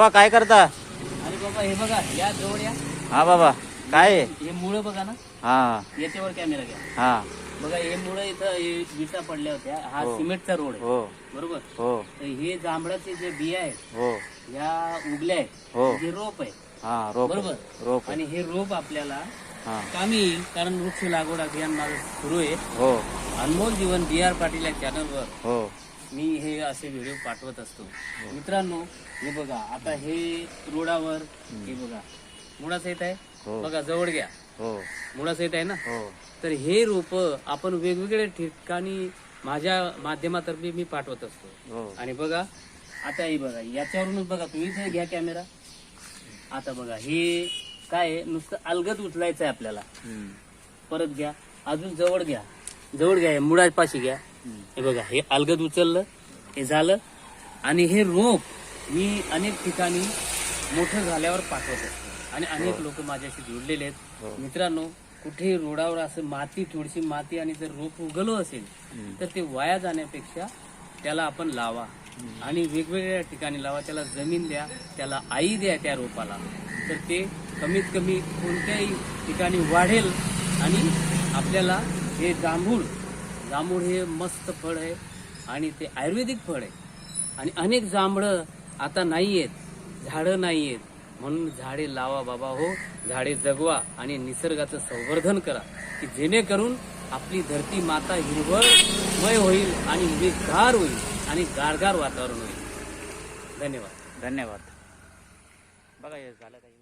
बाबा काय करता? अरे बाबा हे बघा या जवळ या. हा बाबा काय? आहे? हे मुळं बघा ना. हा. याच्यावर कॅमेरा घ्या. हा. बघा हे मुळं इथं हे विटा पडल्या होत्या. हा हो. सिमेंटचा रोड आहे. हो. बरोबर? हो. तर हे जांभळाचे जे बिया आहेत हो. या उगल्या आहेत. हो. हे रोप आहे हा रोप बरोबर? रोप आणि हे रोप आपल्याला हा. कामी येईल कारण वृक्ष लागवड अभियान माझं सुरू आहे. हो. अनमोल जीवन बी आर पाटील या चॅनलवर हो. मी हे असे व्हिडिओ पाठवत असतो. मित्रांनो हे बघा आता हे रोडावर हे बघा. मुळासहित आहे? हो. बघा जवळ घ्या. हो. मुळासहित आहे ना? हो. तर हे रोप आपण वेगवेगळ्या ठिकाणी माझ्या माध्यमातर्फे मी पाठवत असतो. आणि बघा आता हे बघा याच्यावरूनच बघा तुम्ही घ्या कॅमेरा आता बघा हे काय आहे, नुसतं अलगद उचलायचं आहे आपल्याला. परत घ्या. अजून जवळ घ्या. जवळ घ्या मुळापाशी घ्या. हे बघा हे अलगद उचललं हे झालं आणि हे रोप मी अनेक ठिकाणी मोठं झाल्यावर पाठवत असतो. आणि अनेक लोक माझ्याशी जोडलेले आहेत. मित्रांनो कुठेही रोडावर असं माती थोडीशी माती आणि जर रोप उगलो असेल तर ते वाया जाण्यापेक्षा त्याला आपण लावा. आणि वेगवेगळ्या ठिकाणी लावा त्याला जमीन द्या त्याला आई द्या त्या रोपाला. तर ते कमीत कमी कोणत्याही ठिकाणी वाढेल आणि आपल्याला हे जांभूळ जांभूळ हे मस्त फळ आहे आणि ते आयुर्वेदिक फळ आहे. आणि अनेक जांभळं आता नाही आहेत झाडं नाही आहेत. म्हणून झाडे लावा बाबा हो झाडे जगवा आणि निसर्गाचं संवर्धन करा की जेणेकरून आपली धरती माता हिरवळमय होईल आणि हिरवीगार होईल आणि गारगार वातावरण होईल. धन्यवाद. धन्यवाद. बघा झालं काही